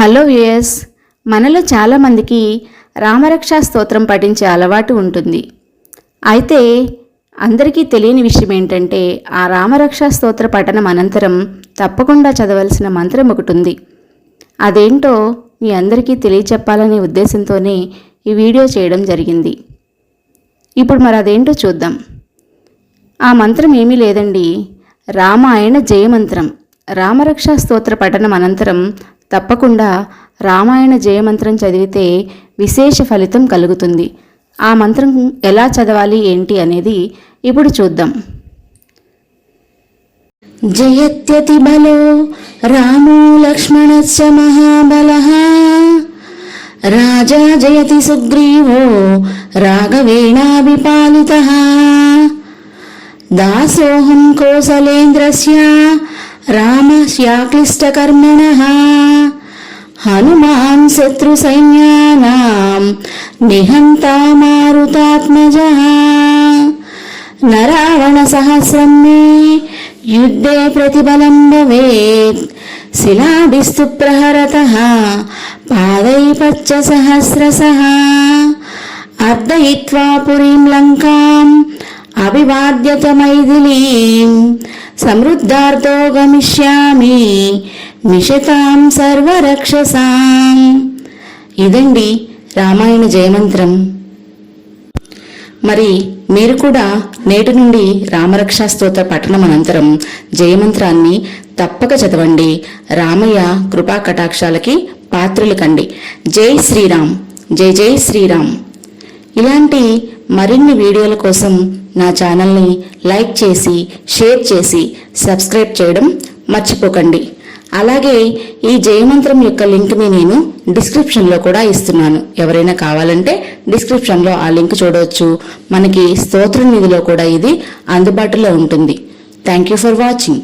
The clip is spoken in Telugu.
హలో యుఎస్ మనలో చాలామందికి రామరక్షా స్తోత్రం పఠించే అలవాటు ఉంటుంది. అయితే అందరికీ తెలియని విషయం ఏంటంటే ఆ రామరక్షా స్తోత్ర పఠనం అనంతరం తప్పకుండా చదవలసిన మంత్రం ఒకటి ఉంది. అదేంటో మీ అందరికీ తెలియచెప్పాలనే ఉద్దేశంతోనే ఈ వీడియో చేయడం జరిగింది. ఇప్పుడు మరి అదేంటో చూద్దాం. ఆ మంత్రం ఏమీ లేదండి. రామాయణ జయమంత్రం. రామరక్షా స్తోత్ర పఠనం అనంతరం తప్పకుండా రామాయణ జయమంత్రం చదివితే విశేష ఫలితం కలుగుతుంది. ఆ మంత్రం ఎలా చదవాలి ఏంటి అనేది ఇప్పుడు చూద్దాం. జయత్యతి బలో రామో లక్ష్మణశ్చ మహాబల. రాజా జయతి సుగ్రీవో రాఘవేణాభిపాలిత. దాసోహం కోసలేంద్రస్య రామస్యాక్లిష్టకర్మణः హనుమాన్ శత్రుసైన్యానాం నిహంతా మారుతాత్మజः నరావణసహస్రం మే యుద్ధే ప్రతిబలం భవేత్ శిలాభిస్తు ప్రహరతः పాదైపచ్చ సహస్రశः అర్దయిత్వా పురీం లంకాం అభివాద్యత మైథిలీం సమృద్ధార్థో గమిష్యామి నిశతాం సర్వరక్షసాం. ఇదండి రామాయణ జయమంత్రం. మరి మీరు కూడా నేటి నుండి రామరక్షా స్తోత్ర పఠనం అనంతరం జయమంత్రాన్ని తప్పక చదవండి. రామయ్య కృపా కటాక్షాలకి పాత్రలు కండి. జై శ్రీరామ్ జై జై శ్రీరామ్. ఇలాంటి మరిన్ని వీడియోల కోసం నా ఛానల్ని లైక్ చేసి షేర్ చేసి సబ్స్క్రైబ్ చేయడం మర్చిపోకండి. అలాగే ఈ జయమంత్రం యొక్క లింక్ని నేను డిస్క్రిప్షన్లో కూడా ఇస్తున్నాను. ఎవరైనా కావాలంటే డిస్క్రిప్షన్లో ఆ లింక్ చూడవచ్చు మనకి స్తోత్ర నిధిలో కూడా ఇది అందుబాటులో ఉంటుంది. Thank you for watching